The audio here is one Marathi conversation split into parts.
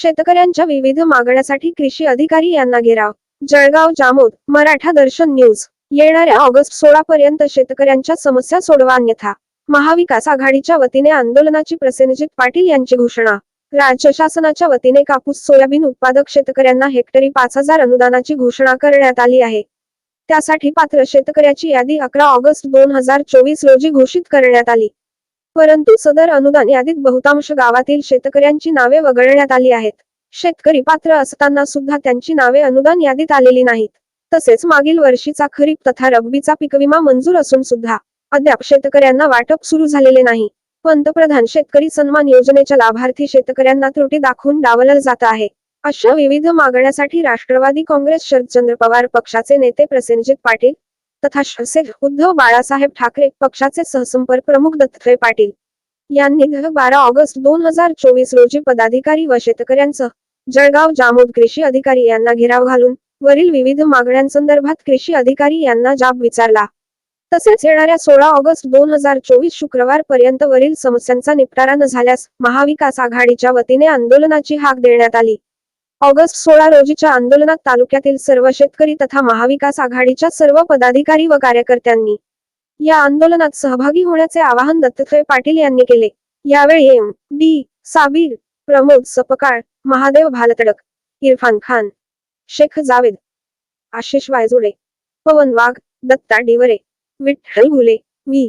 शेतकऱ्यांच्या विविध मागण्यासाठी कृषी अधिकारी यांना घेराव. जळगाव जामोद मराठा दर्शन न्यूज. येणाऱ्या ऑगस्ट सोळा पर्यंत शेतकऱ्यांच्या समस्या सोडवा अन्यथा. महाविकास आघाडीच्या वतीने आंदोलनाची प्रसेनजित पाटील यांची घोषणा. राज्य शासनाच्या वतीने कापूस सोयाबीन उत्पादक शेतकऱ्यांना हेक्टरी पाच हजार अनुदानाची घोषणा करण्यात आली आहे. त्यासाठी पात्र शेतकऱ्याची यादी अकरा ऑगस्ट दोन हजार चोवीस रोजी घोषित करण्यात आली. परंतु सदर अनुदान यादीत बहुतांश गावातील शेतकऱ्यांची नावे वगळण्यात आली आहेत. शेतकरी पात्र असताना सुद्धा त्यांची नावे अनुदान यादीत आलेली नाहीत. तसेच मागील वर्षीचा खरीप तथा रब्बीचा पीकविमा मंजूर असून सुद्धा अद्याप शेतकऱ्यांना वाटप सुरू झालेले नाही. पंतप्रधान शेतकरी सन्मान योजनेच्या लाभार्थी शेतकऱ्यांना त्रुटी दाखवून डावललं जात आहे. अशा विविध मागण्यासाठी राष्ट्रवादी काँग्रेस शरदचंद्र पवार पक्षाचे नेते प्रसेनजित पाटील तथा शिवसेना उद्धव बाळासाहेब ठाकरे पक्षाचे सहसंपर्क प्रमुख दत्तत्रय पाटील यांनी बारा ऑगस्ट दोन हजार चोवीस रोजी पदाधिकारी व शेतकऱ्यांसह जळगाव जामोद कृषी अधिकारी यांना घेराव घालून वरील विविध मागण्यांसंदर्भात कृषी अधिकारी यांना जाब विचारला. तसेच येणाऱ्या सोळा ऑगस्ट दोन हजार चोवीस शुक्रवार पर्यंत वरील समस्यांचा निपटारा न झाल्यास महाविकास आघाडीच्या वतीने आंदोलनाची हाक देण्यात आली. ऑगस्ट सोळा रोजीच्या आंदोलनात तालुक्यातील सर्व शेतकरी तथा महाविकास आघाडीच्या सर्व पदाधिकारी व कार्यकर्त्यांनी या आंदोलनात सहभागी होण्याचे आवाहन दत्तत्रय पाटील यांनी केले. यावेळी M. D. Sabir Pramod Sapkal Mahadev Bhaltadak Irfan Khan Shaikh Javed Ashish Vayjude Pavan Wagh Datta Diware Vitthal Ghule V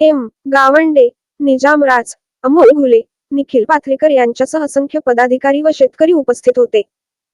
M. Gawande Nizam Raj Amol Ghule Nikhil Pathrekar यांच्यासह असंख्य पदाधिकारी व शेतकरी उपस्थित होते.